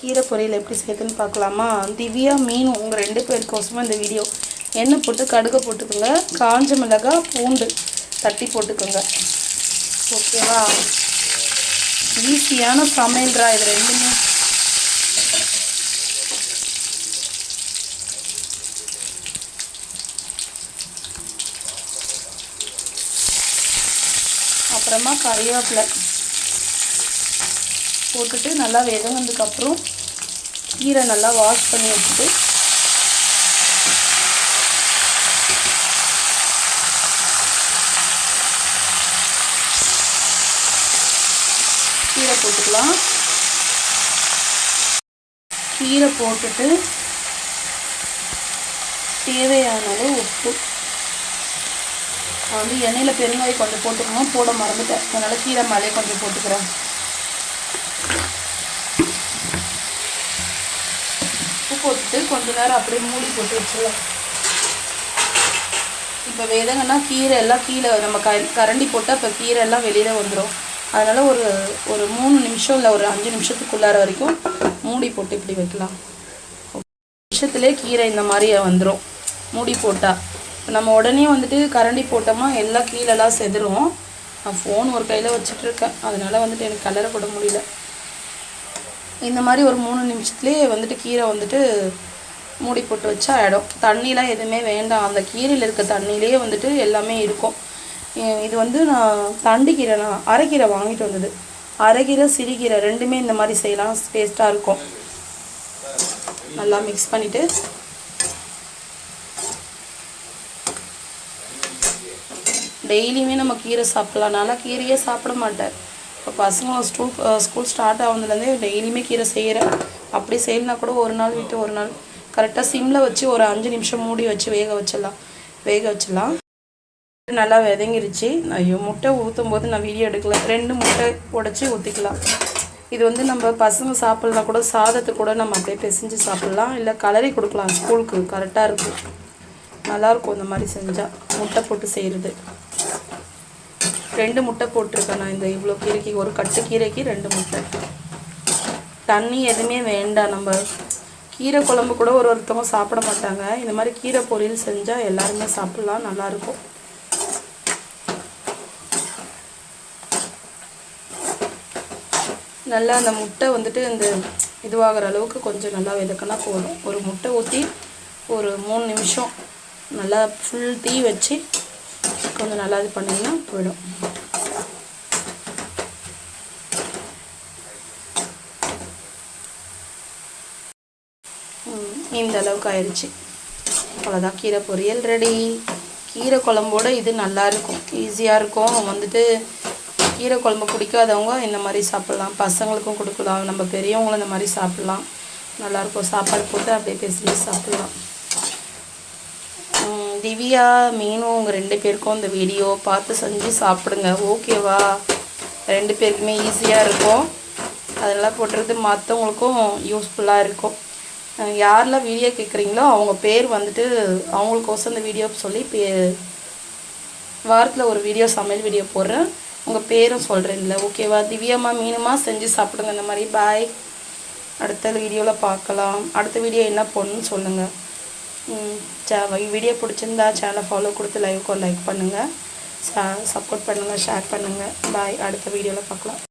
கீரை பொரியல் எப்படி செய்யுதுன்னு பார்க்கலாமா? திவ்யா மீன் உங்கள் ரெண்டு பேருக்கோசமாக இந்த வீடியோ. எண்ணெய் போட்டு கடுகு போட்டுக்கோங்க. காஞ்ச மிளகாய் பூண்டு தட்டி போட்டுக்கோங்க. ஓகேவா ஈஸியான சமையல்ரா இது ரெண்டுமே. அப்புறமா கறிவேப்பிலை. போட்டுட்டு நல்லா வெதங்கினதுக்கப்புறம் கீரை நல்லா வாஷ் பண்ணி வச்சுட்டு கீரை போட்டுக்கலாம். கீரை போட்டுட்டு தேவையான அளவு உப்பு. நான் வந்து எண்ணெயில் பெருங்காயம் கொஞ்சம் போட்டுக்கணும். போட மறந்துட்டேன். அதனால் கீரை மேலே கொஞ்சம் போட்டுக்கிறேன். உப்பு போட்டுட்டு கொஞ்ச நேரம் அப்படியே மூடி போட்டு வச்சிடலாம் இப்போ வேதங்கன்னா கீரை எல்லாம் கீழே நம்ம க கரண்டி போட்டால் இப்போ கீரை எல்லாம் வெளியில் வந்துடும் அதனால் ஒரு ஒரு மூணு நிமிஷம் இல்லை ஒரு அஞ்சு நிமிஷத்துக்குள்ளார வரைக்கும் மூடி போட்டு இப்படி வைக்கலாம். நிமிஷத்துலேயே கீரை இந்த மாதிரி வந்துடும் மூடி போட்டால் இப்போ நம்ம உடனே வந்துட்டு கரண்டி போட்டோமா எல்லாம் கீழெல்லாம் செதுரும் நான் ஃபோன் ஒரு கையில் வச்சிட்ருக்கேன் அதனால் வந்துட்டு எனக்கு கலரை போட முடியல. இந்த மாதிரி ஒரு மூணு நிமிஷத்துலேயே வந்துட்டு கீரை வந்துட்டு மூடி போட்டு வச்சா ஆகிடும் தண்ணிலாம் எதுவுமே வேண்டாம். அந்த கீரையில் இருக்க தண்ணியிலே வந்துட்டு எல்லாமே இருக்கும். இது வந்து நான் தண்டு கீரை நான் அரைக்கீரை வாங்கிட்டு வந்தது. அரைக்கீரை சிறுகீரை ரெண்டுமே இந்த மாதிரி செய்யலாம். டேஸ்ட்டாக இருக்கும். நல்லா மிக்ஸ் பண்ணிவிட்டு டெய்லியுமே நம்ம கீரை சாப்பிடலாம். நான் கீரையே சாப்பிட மாட்டேன். இப்போ பசங்க ஸ்டூல் ஸ்கூல் ஸ்டார்ட் ஆகுதுலேருந்தே டெய்லியுமே கீரை செய்கிறேன் அப்படி செய்யலனா கூட ஒரு நாள் விட்டு ஒரு நாள். கரெக்டாக சிம்மில் வச்சு ஒரு அஞ்சு நிமிஷம் மூடி வச்சு வேக வச்சிடலாம். வேக வச்சிடலாம். நல்லா விதங்கிருச்சு. ஐயோ முட்டை ஊற்றும் போது நான் வீடியோ எடுக்கல. ரெண்டு முட்டை உடச்சி ஊற்றிக்கலாம் இது வந்து நம்ம பசங்க சாப்பிட்லாம் கூட சாதத்துக்கு கூட நம்ம அப்படியே பிசைஞ்சு சாப்பிட்லாம். இல்லை கலரி கொடுக்கலாம் ஸ்கூலுக்கு கரெக்டாக இருக்கும். நல்லாயிருக்கும் இந்த மாதிரி செஞ்சால் முட்டை போட்டு செய்கிறது ரெண்டு முட்டை போட்டிருக்கேன் நான் இந்த இவ்வளோ கீரைக்கு. ஒரு கட்டு கீரைக்கு ரெண்டு முட்டை. தண்ணி எதுவுமே வேண்டாம். நம்ம கீரை குழம்பு கூட ஒரு ஒருத்தவங்க சாப்பிட மாட்டாங்க. இந்த மாதிரி கீரை பொரியல் செஞ்சால் எல்லாருமே சாப்பிட்லாம். நல்லாயிருக்கும் நல்லா அந்த முட்டை வந்துட்டு இந்த இதுவாகிற அளவுக்கு கொஞ்சம் நல்லா விதக்கினா போதும். ஒரு முட்டை ஊற்றி ஒரு மூணு நிமிஷம் நல்லா ஃபுல் தீ வச்சு கொஞ்சம் நல்லா இது பண்ணிங்கன்னா போயிடும். இந்த அளவுக்கு ஆயிடுச்சு அவ்வளோதான் கீரை பொரியல் ரெடி கீரை குழம்போட இது நல்லா இருக்கும். ஈஸியாக இருக்கும். வந்துட்டு கீரை குழம்பு பிடிக்காதவங்க இந்த மாதிரி சாப்பிட்லாம். பசங்களுக்கும் கொடுக்கலாம். நம்ம பெரியவங்களும் இந்த மாதிரி சாப்பிட்லாம். நல்லாயிருக்கும் சாப்பாடு போட்டு அப்படியே பேசி சாப்பிட்லாம். திவ்யா மீனும் உங்கள் ரெண்டு பேருக்கும் இந்த வீடியோ பார்த்து செஞ்சு சாப்பிடுங்க. ஓகேவா ரெண்டு பேருக்குமே ஈஸியாக இருக்கும். அதெல்லாம் போட்டுறது மற்றவங்களுக்கும் யூஸ்ஃபுல்லாக இருக்கும். யாரெல்லாம் வீடியோ கேட்குறீங்களோ அவங்க பேர் வந்துட்டு அவங்களுக்கோசம் இந்த வீடியோ சொல்லி பே வாரத்தில் ஒரு வீடியோ சமையல் வீடியோ போடுறேன். உங்கள் பேரும் சொல்கிறேன் இல்லை ஓகேவா திவ்யாம்மா மீனுமா? செஞ்சு சாப்பிடுங்க இந்த மாதிரி. பாய் அடுத்த வீடியோவில் பார்க்கலாம். அடுத்த வீடியோ என்ன போடணும்னு சொல்லுங்கள் சே வீடியோ பிடிச்சிருந்தா சேனலை ஃபாலோ கொடுத்து லைவ்க்கு லைக் பண்ணுங்கள் சப்போர்ட் பண்ணுங்கள் ஷேர் பண்ணுங்கள் பாய் அடுத்த வீடியோவில் பார்க்கலாம்.